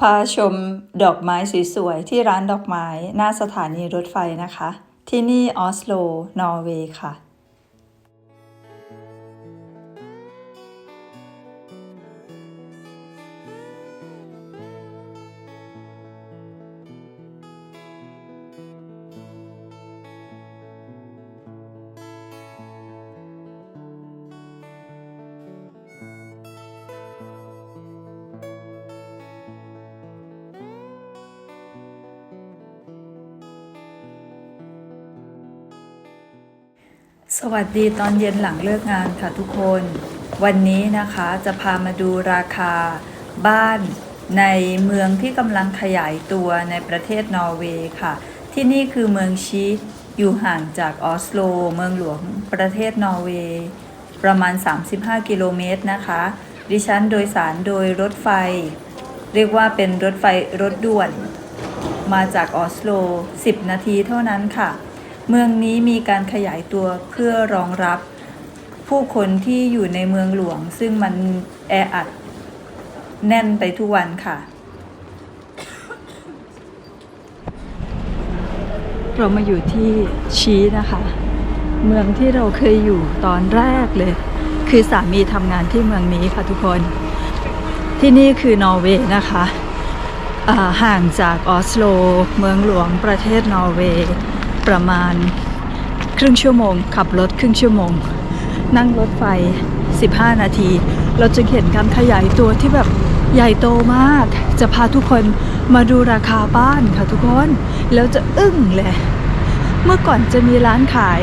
พาชมดอกไม้สวยๆที่ร้านดอกไม้หน้าสถานีรถไฟนะคะ ที่นี่ออสโล นอร์เวย์ค่ะ สวัสดีตอนเย็นหลังเลิกงานค่ะทุกคน วันนี้นะคะจะพามาดูราคาบ้านในเมืองที่กำลังขยายตัวในประเทศนอร์เวย์ค่ะ ที่นี่คือเมืองชีอยู่ห่างจากออสโล เมืองหลวงประเทศนอร์เวย์ประมาณ 35 กิโลเมตรนะคะ ดิฉันโดยสารโดยรถไฟ เรียกว่าเป็นรถไฟรถด่วน มาจากออสโล 10 นาทีเท่านั้นค่ะ เมืองนี้มีการขยายตัวเพื่อรองรับ ผู้คนที่อยู่ในเมืองหลวง ซึ่งมันแออัดแน่นไปทุกวันค่ะ เรามาอยู่ที่ชีนะคะ เมืองที่เราเคยอยู่ตอนแรกเลย คือสามีทำงานที่เมืองนี้ค่ะทุกคน ที่นี่คือนอร์เวย์นะคะห่างจากออสโล เมืองหลวงประเทศนอร์เวย์ ประมาณครึ่งชั่วโมง ขับรถครึ่งชั่วโมง นั่งรถไฟ 15 นาที เราจะเห็นการขยายตัวที่แบบใหญ่โตมาก จะพาทุกคนมาดูราคาบ้านค่ะทุกคน แล้วจะอึ้งเลย เมื่อก่อนจะมีร้านขาย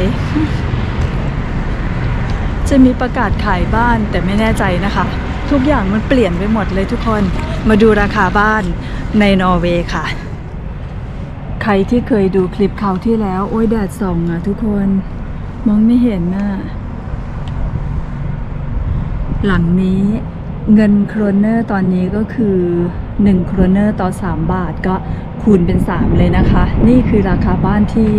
จะมีประกาศขายบ้านแต่ไม่แน่ใจนะคะ ทุกอย่างมันเปลี่ยนไปหมดเลยทุกคน มาดูราคาบ้านในนอร์เวย์ค่ะ ใครที่เคยดูคลิปเขาวที่แล้ว โอ้ยแดดส่องอะทุกคนมองไม่เห็นน่ะหลังนี้เงินโครนเนอร์ตอนนี้ก็คือ1โครนเนอร์ต่อ 3 บาทก็คูณเป็น 3 เลยนะคะ นี่คือราคาบ้านที่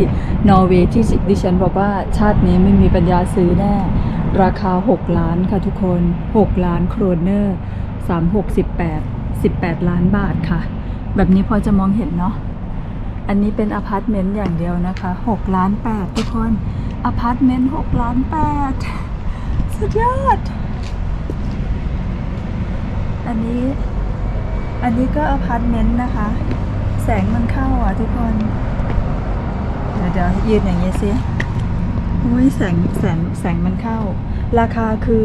นอร์เวย์ที่ดิฉันบอกว่าชาตินี้ไม่มีปัญญาซื้อแน่ ราคา 6 ล้านค่ะทุกคน 6 ล้านโครนเนอร์3 6 18 18 ล้านบาทค่ะ แบบนี้พอจะมองเห็นเนาะ อันนี้เป็นอพาร์ตเมนต์อย่างเดียวนะคะ6ล้าน8ทุกคนอพาร์ตเมนต์6ล้าน8สุดยอด อันนี้ อันนี้ก็อพาร์ตเมนต์นะคะ แสงมันเข้าอะทุกคน เดี๋ยวเดี๋ยวยืนอย่างนี้สิโอ้ยแสงแสงแสงมันเข้า ราคาคือ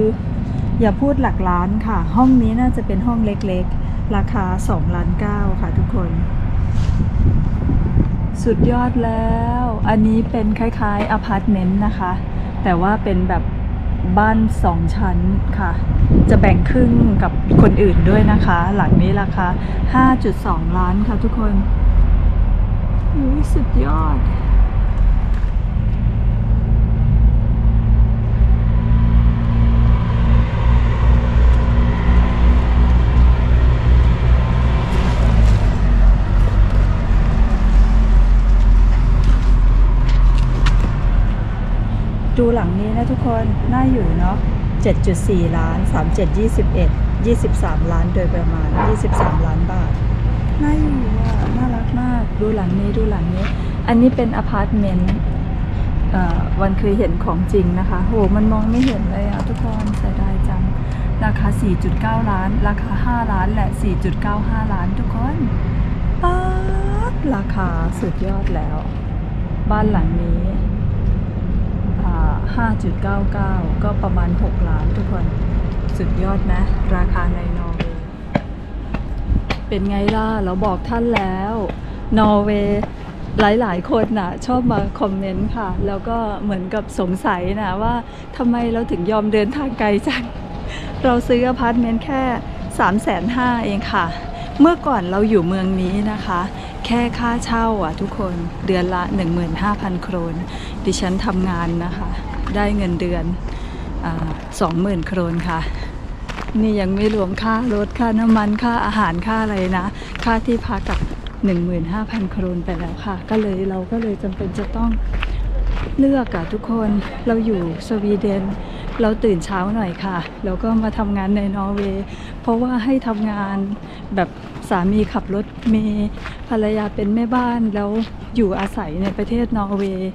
อย่าพูดหลักล้านค่ะ ห้องนี้น่าจะเป็นห้องเล็กๆ ราคา2ล้าน9ค่ะทุกคน สุดยอดแล้ว อันนี้เป็นคล้ายๆอพาร์ตเมนต์นะคะ แต่ว่าเป็นแบบบ้านสองชั้นค่ะ จะแบ่งครึ่งกับคนอื่นด้วยนะคะ หลังนี้ราคา 5.2 ล้านค่ะทุกคนสุดยอด ดูหลังนี้นะทุกคน น่าอยู่เนาะ 7.4 ล้าน 37 21 23 ล้านโดยประมาณ 23 ล้านบาท น่าอยู่อะ น่ารักมาก ดูหลังนี้ดูหลังนี้ อันนี้เป็นอพาร์ตเมนต์เอ่อวันเคยเห็นของจริงนะคะ โห มันมองไม่เห็นเลยอะทุกคนเสียดายจัง ราคา 4.9 ล้าน ราคา 5 ล้านแหละ 4.95 ล้านทุกคนป๊าราคาสุดยอดแล้ว บ้านหลังนี้ 5.99 ก็ประมาณ 6 ล้านทุกคน สุดยอดนะ ราคาในนอร์เวย์ เป็นไงล่ะ เราบอกท่านแล้ว นอร์เวย์หลาย ๆ คนน่ะชอบมาคอมเมนต์ค่ะ แล้วก็เหมือนกับสงสัยนะว่าทำไมเราถึงยอมเดินทางไกลจัง เราซื้ออพาร์ตเมนต์แค่ 3 5 0 0 0เองค่ะ เมื่อก่อนเราอยู่เมืองนี้นะคะ แค่ค่าเช่าอะทุกคนเดือนละ 15,000 โครน ดิฉันทำงานนะคะ ได้เงินเดือนสองหมื่นโครนค่ะ นี่ยังไม่รวมค่ารถค่าน้ำมันค่าอาหารค่าอะไรนะ ค่าที่พักกับ15,000 โครนไปแล้วค่ะ ก็เลยเราก็เลยจำเป็นจะต้องเลือกอะทุกคนเราอยู่สวีเดน เราตื่นเช้าหน่อยค่ะ แล้วก็มาทำงานในนอร์เวย์เพราะว่าให้ทำงานแบบสามีขับรถเมย์ภรรยาเป็นแม่บ้านแล้วอยู่อาศัยในประเทศนอร์เวย์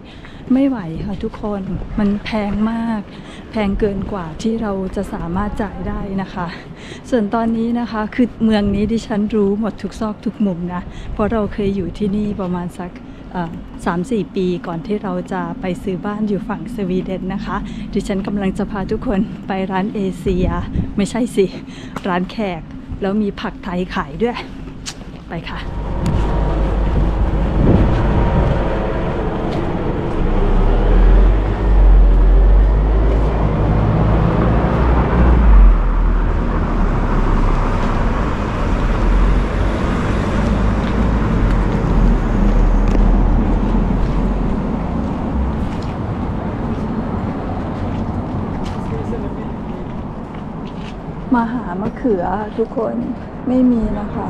ไม่ไหวค่ะทุกคนมันแพงมาก แพงเกินกว่าที่เราจะสามารถจ่ายได้นะคะ ส่วนตอนนี้นะคะคือเมืองนี้ดิฉันรู้หมดทุกซอกทุกมุมนะ เพราะเราเคยอยู่ที่นี่ประมาณสักสามสี่ปีก่อนที่เราจะไปซื้อบ้านอยู่ฝั่งสวีเดนนะคะ ดิฉันกำลังจะพาทุกคนไปร้านเอเชีย ไม่ใช่สิ ร้านแขก แล้วมีผักไทยขายด้วย ไปค่ะ ขือทุกคนไม่มีนะคะ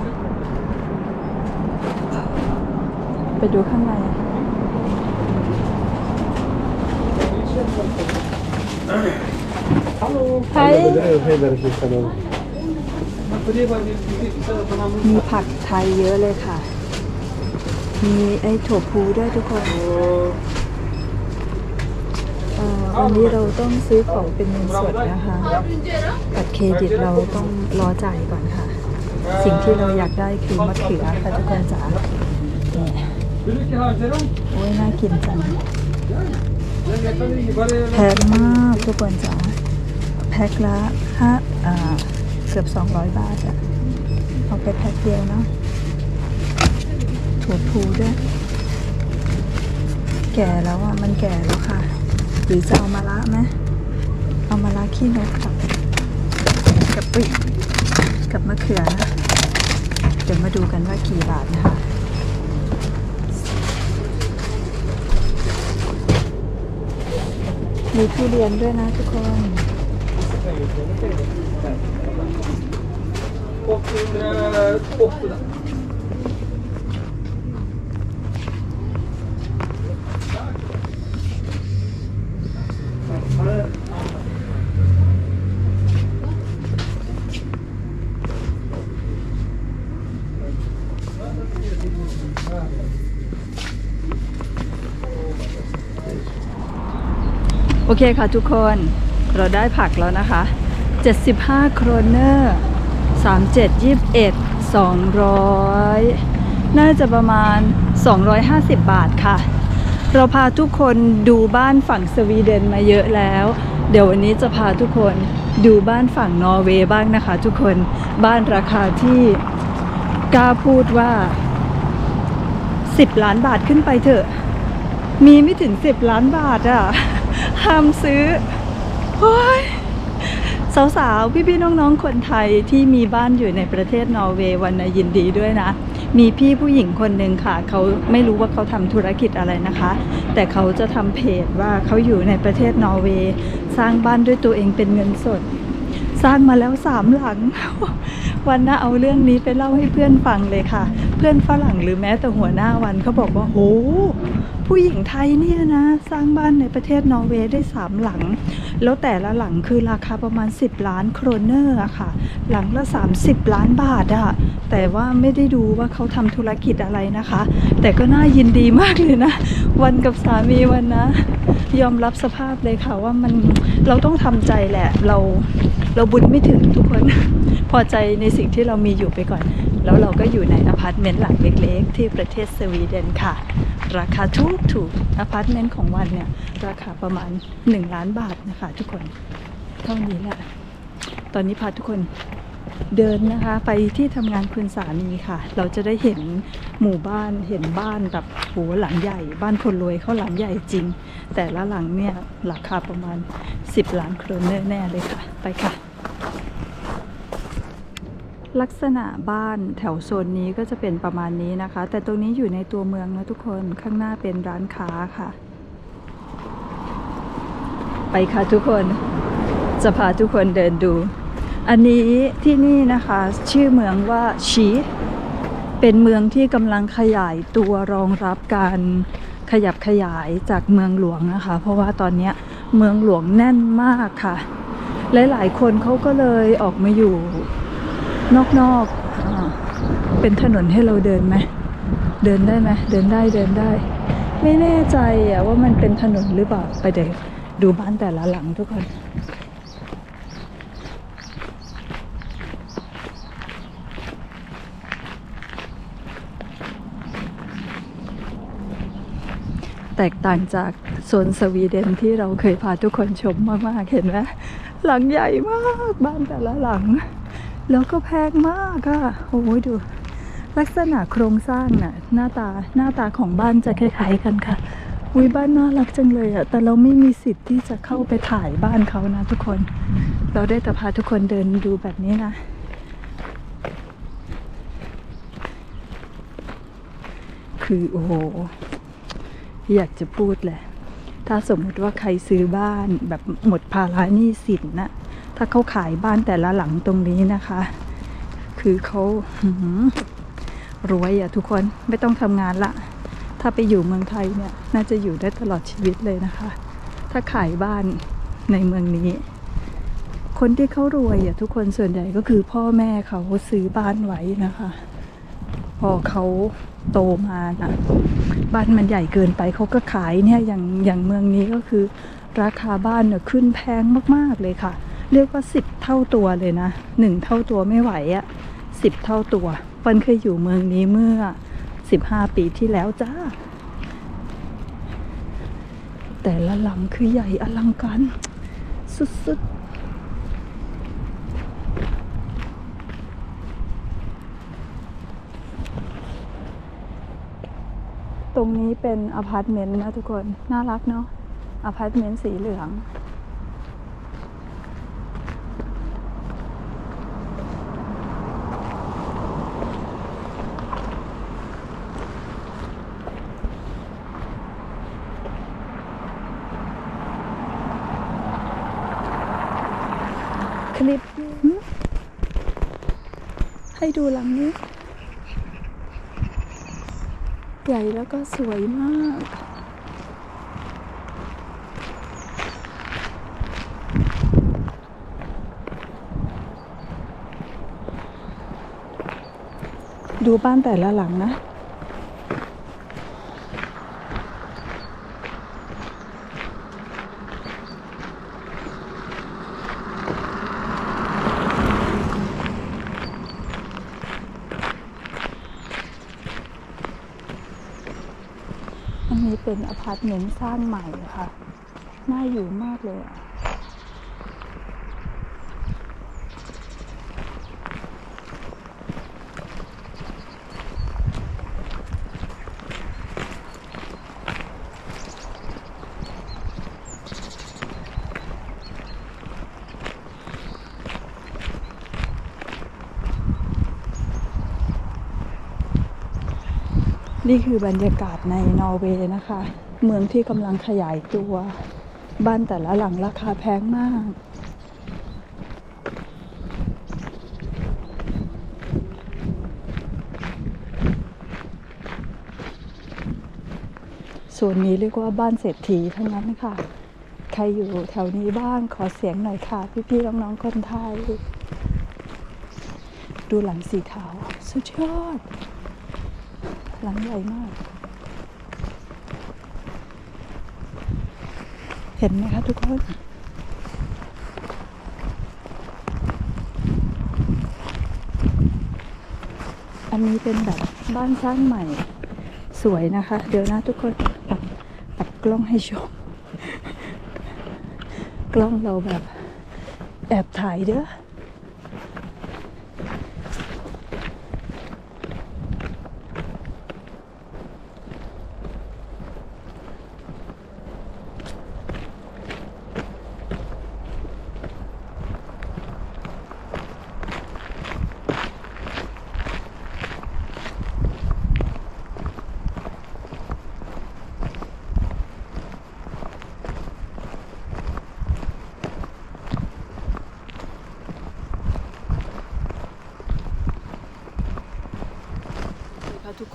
ไปดูข้างในไทยมีผักไทยเยอะเลยค่ะ มีไอ้ถั่วพูด้วยทุกคนเอ่อ วันนี้เราต้องซื้อของเป็นเงินสดนะคะบัตรเครดิตเราต้องรอจ่ายก่อนค่ะ สิ่งที่เราอยากได้คือมะเขือค่ะทุกคนจ๋าเนี่ยโอ้ยน่ากินจังแพงมากทุกคนจ๋าแพ็คละห้าอ่าเกือบ 200 บาทอะเอาไปแพ็คเดียวเนาะถั่วพูด้วย แก่แล้วอะ มันแก่แล้วค่ะ หรือจะเอามาละไหมเอามาละขี้นกกับกับปิ๊กับมะเขือนะเดี๋ยวมาดูกันว่ากี่บาทนะคะมีทุเรียนด้วยนะทุกคน โอเคค่ โอเคค่ะทุกคนเราได้ผักแล้วนะคะ 75 โครเนอร์ 37 21 200 น่าจะประมาณ 250 บาทค่ะ เราพาทุกคนดูบ้านฝั่งสวีเดนมาเยอะแล้ว เดี๋ยววันนี้จะพาทุกคนดูบ้านฝั่งนอร์เวย์บ้างนะคะ ทุกคนบ้านราคาที่กล้าพูดว่า 10 ล้านบาทขึ้นไปเถอะ มีไม่ถึง 10 ล้านบาทอะ ห้ามซื้อโอ้ยสาวๆ พี่ๆ น้องๆ คนไทยที่มีบ้านอยู่ในประเทศนอร์เวย์วันนยินดีด้วยนะ มีพี่ผู้หญิงคนหนึ่งค่ะเขาไม่รู้ว่าเขาทำธุรกิจอะไรนะคะ แต่เขาจะทำเพจว่าเขาอยู่ในประเทศนอร์เวย์สร้างบ้านด้วยตัวเองเป็นเงินสด สร้างมาแล้วสามหลัง วันน่าเอาเรื่องนี้ไปเล่าให้เพื่อนฟังเลยค่ะ เพื่อนฝรั่งหรือแม้แต่หัวหน้าวันเขาบอกว่าโห ผู้หญิงไทยเนี่ยนะ สร้างบ้านในประเทศนอร์เวย์ได้สามหลัง แล้วแต่ละหลังคือราคาประมาณ 10 ล้านโครเนอร์อะค่ะ หลังละ 30 ล้านบาทอะแต่ว่าไม่ได้ดูว่าเขาทำธุรกิจอะไรนะคะ แต่ก็น่ายินดีมากเลยนะ วันกับสามีวันนะ ยอมรับสภาพเลยค่ะว่ามันเราต้องทำใจแหละ เราเราบุญไม่ถึงทุกคนพอใจในสิ่งที่เรามีอยู่ไปก่อน แล้วเราก็อยู่ในอพาร์ตเมนต์หลังเล็กๆ ที่ประเทศสวีเดนค่ะ ราคาถูกถูกอพาร์ตเมนต์ของวันเนี่ย ราคาประมาณ 1 ล้านบาทนะคะทุกคน เท่านี้แหละ ตอนนี้พาทุกคนเดินนะคะไปที่ทำงานคุณสามีค่ะ เราจะได้เห็นหมู่บ้านเห็นบ้านแบบโหหลังใหญ่ บ้านคนรวยเขาหลังใหญ่จริง แต่ละหลังเนี่ยราคาประมาณ 10 ล้านโครเนอร์แน่เลยค่ะ ไปค่ะ ลักษณะบ้านแถวโซนนี้ก็จะเป็นประมาณนี้นะคะ แต่ตรงนี้อยู่ในตัวเมืองนะทุกคนข้างหน้าเป็นร้านค้าค่ะ ไปค่ะทุกคนจะพาทุกคนเดินดู อันนี้ที่นี่นะคะ ชื่อเมืองว่าชีเป็นเมืองที่กำลังขยายตัวรองรับการขยับขยายจากเมืองหลวงนะคะ เพราะว่าตอนนี้เมืองหลวงแน่นมากค่ะ หลายๆคนเขาก็เลยออกมาอยู่ นอกๆเป็นถนนให้เราเดินไหมเดินได้ไหมเดินได้เดินได้ ไม่แน่ใจอะว่ามันเป็นถนนหรือเปล่าไปเดี๋ยวดูบ้านแต่ละหลังทุกคนแตกต่างจากโซนสวีเดนที่เราเคยพาทุกคนชมมาก ๆ เห็นไหมหลังใหญ่มากบ้านแต่ละหลัง แล้วก็แพงมากอะโอ้ยดู ลักษณะโครงสร้างน่ะ หน้าตาหน้าตาของบ้านจะคล้าย ๆ กันค่ะอุ้ยบ้านน่ารักจังเลยอะแต่เราไม่มีสิทธิ์ที่จะเข้าไปถ่ายบ้านเขานะทุกคน เราได้แต่พาทุกคนเดินดูแบบนี้นะ คือโอ้โห อยากจะพูดแหละ ถ้าสมมติว่าใครซื้อบ้านแบบหมดภาระหนี้สินนะ ถ้าเขาขายบ้านแต่ละหลังตรงนี้นะคะ คือเขาหืรวยอะทุกคนไม่ต้องทำงานละ ถ้าไปอยู่เมืองไทยเนี่ย น่าจะอยู่ได้ตลอดชีวิตเลยนะคะ ถ้าขายบ้านในเมืองนี้ คนที่เขารวยอะทุกคนส่วนใหญ่ก็คือพ่อแม่เขาซื้อบ้านไว้นะคะ พอเขาโตมานะบ้านมันใหญ่เกินไปเขาก็ขายเนี่ยอย่างอย่างเมืองนี้ก็คือ ราคาบ้านเนี่ยขึ้นแพงมากๆเลยค่ะ เรียกว่าสิบเท่าตัวเลยนะหนึ่งเท่าตัวไม่ไหวอะสิบเท่าตัวปันเคยอยู่เมืองนี้เมื่อสิบห้าปีที่แล้วจ้า แต่ละหลังคือใหญ่อลังการสุดๆตรงนี้เป็นอพาร์ตเมนต์นะทุกคน น่ารักเนาะอพาร์ตเมนต์สีเหลือง คลิปหืม ให้ดูหลังนี้ ใหญ่แล้วก็สวยมากดูบ้านแต่ละหลังนะ เป็นอพาร์ตเมนต์สร้างใหม่ค่ะ น่าอยู่มากเลยอะ นี่คือบรรยากาศในนอร์เวย์นะคะ เมืองที่กำลังขยายตัว บ้านแต่ละหลังราคาแพงมากส่วนนี้เรียกว่าบ้านเศรษฐีทั้งนั้นค่ะ ใครอยู่แถวนี้บ้างขอเสียงหน่อยค่ะ พี่ๆน้องๆคนไทย ดูหลังสีขาว สุดยอด หลังใหญ่มาก เห็นไหมคะทุกคนอันนี้เป็นแบบบ้านสร้างใหม่สวยนะคะ เดี๋ยวนะทุกคนปัดปัดกล้องให้ชม กล้องเราแบบแอบถ่ายเด้อ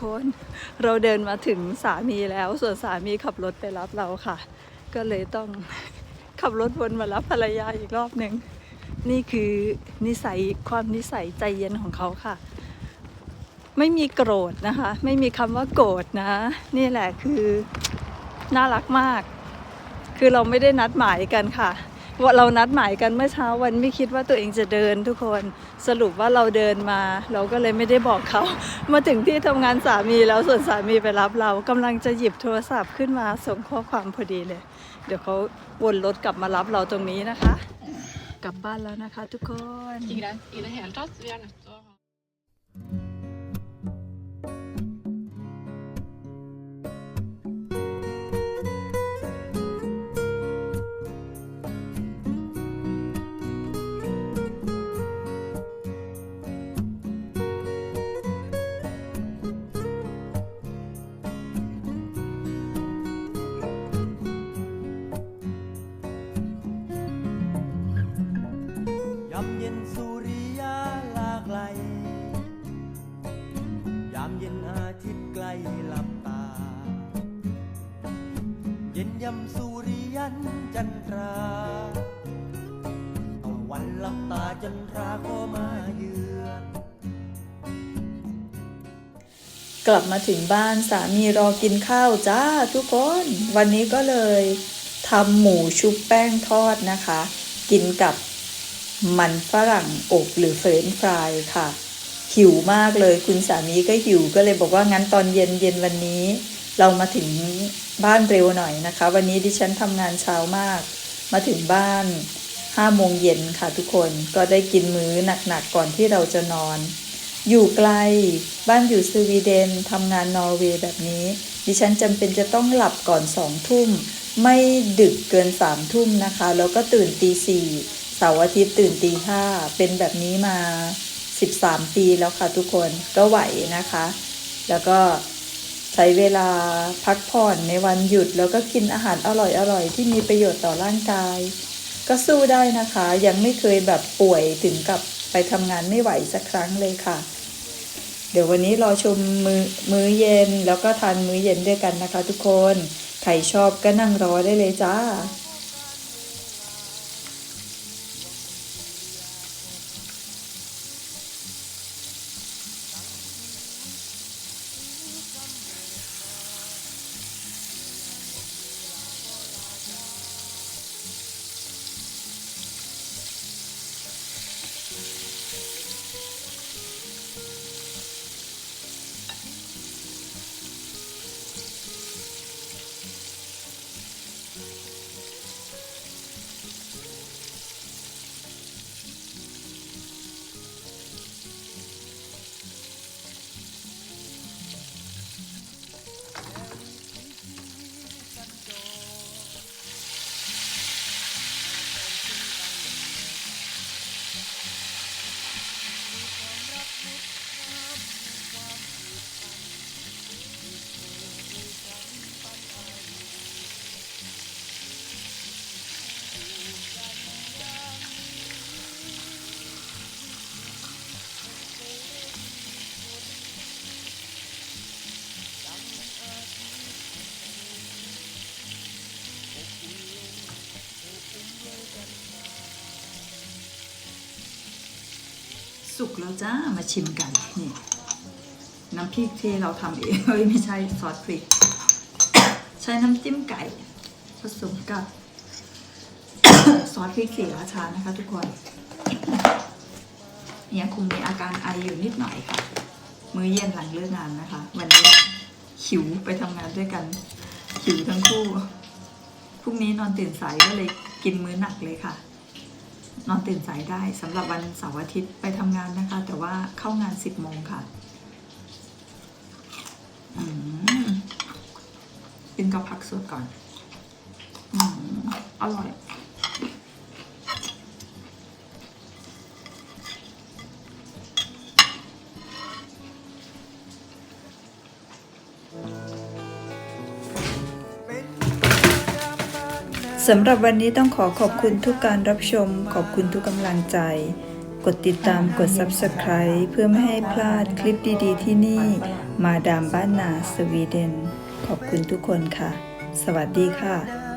คน เราเดินมาถึงสามีแล้ว ส่วนสามีขับรถไปรับเราค่ะ ก็เลยต้องขับรถวนมารับภรรยาอีกรอบหนึ่งนี่คือนิสัยความนิสัยใจเย็นของเขาค่ะ ไม่มีโกรธนะคะ ไม่มีคำว่าโกรธนะ นี่แหละคือน่ารักมาก คือเราไม่ได้นัดหมายกันค่ะ ว่าเรานัดหมายกันเมื่อเช้าวันไม่คิดว่าตัวเองจะเดินทุกคนสรุปว่าเราเดินมา เราก็เลยไม่ได้บอกเขา มาถึงที่ทำงานสามีแล้วส่วนสามีไปรับเรากำลังจะหยิบโทรศัพท์ขึ้นมาส่งข้อความพอดีเลย เดี๋ยวเขาวนรถกลับมารับเราตรงนี้นะคะ กลับบ้านแล้วนะคะ ทุกคน I det, I det hele tatt, vi er nødt til å ha ย กลับมาถึงบ้านสามีรอกินข้าวจ้าทุกคน วันนี้ก็เลยทำหมูชุบแป้งทอดนะคะ กินกับมันฝรั่งอบหรือเฟรนฟรายค่ะ หิวมากเลยคุณสามีก็หิวก็เลยบอกว่างั้นตอนเย็นเย็นวันนี้ เรามาถึงบ้านเร็วหน่อยนะคะ วันนี้ดิฉันทำงานเช้ามาก มาถึงบ้านห้าโมงเย็นค่ะทุกคนก็ได้กินมื้อหนักๆก่อนที่เราจะนอน อยู่ไกล บ้านอยู่สวีเดนทำงานนอร์เวย์แบบนี้ ดิฉันจำเป็นจะต้องหลับก่อนสองทุ่ม ไม่ดึกเกินสามทุ่มนะคะ แล้วก็ตื่นตีสี่เสาร์อาทิตย์ตื่นตีห้าเป็นแบบนี้มา 13 ปีแล้วค่ะทุกคนก็ไหวนะคะ แล้วก็ใช้เวลาพักผ่อนในวันหยุด แล้วก็กินอาหารอร่อยๆที่มีประโยชน์ต่อร่างกาย ก็สู้ได้นะคะ ยังไม่เคยแบบป่วยถึงกับ ไปทำงานไม่ไหวสักครั้งเลยค่ะ เดี๋ยววันนี้รอชมมือมื้อเย็นแล้วก็ทานมื้อเย็นด้วยกันนะคะ ทุกคน ใครชอบก็นั่งรอได้เลยจ้า แล้วจ้ามาชิมกันนี่น้ำพริกที่เราทำเองเฮ้ยไม่ใช่ซอสพริก ใช้น้ำจิ้มไก่ ผสมกับ ซอสพริกสีราชานะคะ ทุกคนยังคงมีอาการไออยู่นิดหน่อยค่ะ มื้อเย็นหลังเลิกงานนะคะ วันนี้หิวไปทำงานด้วยกันหิวทั้งคู่พรุ่งนี้นอนตื่นสายก็เลยกินมื้อหนักเลยค่ะ นอนตื่นสายได้สำหรับวันเสาร์อาทิตย์ไปทำงานนะคะ แต่ว่าเข้างาน 10โมงค่ะอืมกินกับผักสดก่อนอืมอร่อย สำหรับวันนี้ต้องขอขอบคุณทุกการรับชม ขอบคุณทุกกำลังใจ กดติดตามกด Subscribe เพื่อไม่ให้พลาดคลิปดีๆที่นี่ มาดามบ้านนาสวีเดน ขอบคุณทุกคนค่ะ สวัสดีค่ะ